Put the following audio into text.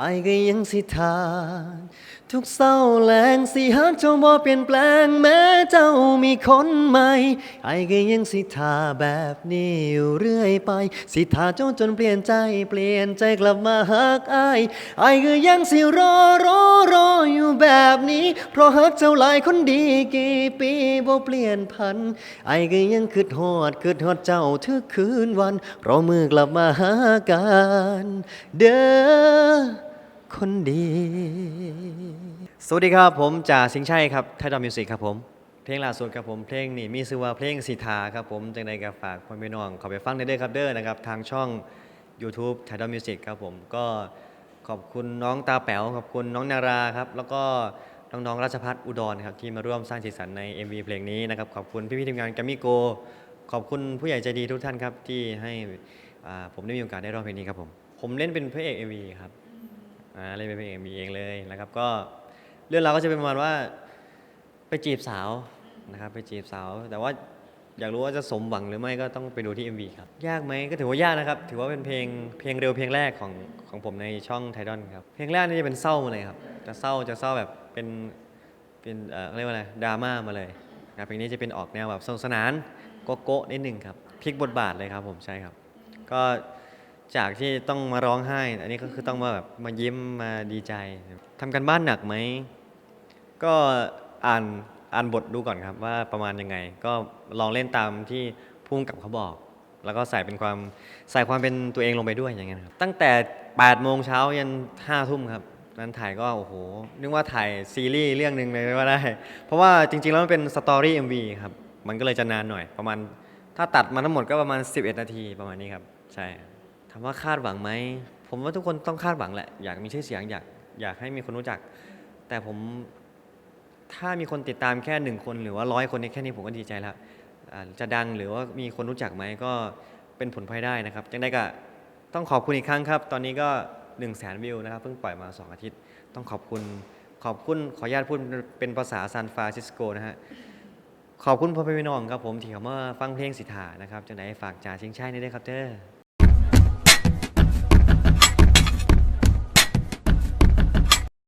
อายก็ยังสิทานทุกเศร้าแรงสิฮักเจ้าบ่เปลี่ยนแปลงแม้เจ้ามีคนใหม่ไอ้ก็ยังสิทาแบบนี้อยู่เรื่อยไป สิทาเจ้าจนเปลี่ยนใจเปลี่ยนใจกลับมาฮักอายไอ้ก็ยังสิรอรอรออยู่แบบนี้ เพราะฮักเจ้าหลายคนดีกี่ปีบ่เปลี่ยนพันไอ้ก็ยังคิดฮอดคิดฮอดเจ้าทุกคืนวันรอมือกลับมาหากัน เด้อ คนดี สวัสดีครับผมจ่าสิงชัยครับไทยดอมมิวสิกครับผม เพลงล่าสุดครับผมเพลงนี้มีชื่อว่าเพลงสิทาครับผมจังใดก็ฝากพ่อแม่น้องเขาไปฟังได้เด้อครับเด้อนะครับทางช่อง YouTube ไทยดอมมิวสิกครับผมก็ขอบคุณน้องตาแป๋วขอบคุณน้องนาราครับแล้วก็น้องๆราชพัฒอุดรครับที่มาร่วมสร้างสีสันใน MV เพลงนี้นะครับขอบคุณพี่ๆทีมงานแกมมี่โกขอบคุณผู้ใหญ่ใจดีทุกท่านครับที่ให้ผมได้มีโอกาสได้ร้องเพลงนี้ครับผม ผมเล่นเป็นพระเอก MV ครับ อ่าเล่นเป็นเพลงมีเองเลยนะครับ ก็เรื่องราวก็จะเป็นประมาณว่าไปจีบสาวนะครับ ไปจีบสาว แต่ว่าอยากรู้ว่าจะสมหวังหรือไม่ก็ต้องไปดูที่ MV ครับยากไหมก็ถือว่ายากนะครับ ถือว่าเป็นเพลงเพลงเร็วเพลงแรกของของผมในช่องไทดอนครับเพลงแรกนี่จะเป็นเศร้ามาเลยครับจะเศร้าจะเศร้าแบบเป็นเป็นเอ่อเรียกว่าอะไรดราม่ามาเลยนะเพลงนี้จะเป็นออกแนวแบบสนุกสนานโกโก้นิดหนึ่งครับพลิกบทบาทเลยครับผมใช่ครับ ก็ จากที่ต้องมาร้องไห้ อันนี้ก็คือต้องมาแบบมายิ้มมาดีใจทำกันบ้านหนักไหม ก็อ่านอ่านบทดูก่อนครับว่าประมาณยังไง ก็ลองเล่นตามที่พุ่งกับเขาบอก แล้วก็ใส่เป็นความใส่ความเป็นตัวเองลงไปด้วยอย่างเงี้ยครับ ตั้งแต่8โมงเช้ายัน5ทุ่มครับนั้นถ่ายก็โอ้โห นึกว่าถ่ายซีรีส์เรื่องหนึ่งเลยก็ว่าได้ เพราะว่าจริงๆ แล้วมันเป็นสตอรี่ MV ครับ มันก็เลยจะนานหน่อย ประมาณถ้าตัดมาทั้งหมดก็ประมาณ 11 นาทีประมาณนี้ครับ ใช่ามว่าคาดหวังไหม ผมว่าทุกคนต้องคาดหวังแหละ อยากมีชื่อเสียงอยากอยากให้มีคนรู้จัก แต่ผมถ้ามีคนติดตามแค่หนึ่งคนหรือว่าร้อยคนนี้แค่นี้ผมก็ดีใจแล้วจะดังหรือว่ามีคนรู้จักไหมก็เป็นผลพลอยได้นะครับจังได้ก็ต้องขอบคุณอีกครั้งครับ ตอนนี้ก็1นึ่งแสนวิวนะครับ เพิ่งปล่อยมา 2 อาทิตย์ ต้องขอบคุณขอบคุณขออนุญาตพูดเป็นภาษาซานฟรานซิสโกนะฮะขอบคุณพ่อพี่น้องครับผมที่เขามาฟังเพลงสิทธานะครับจังไดฝากจ่าชิงชัยนี่ด้วยครับเด้อ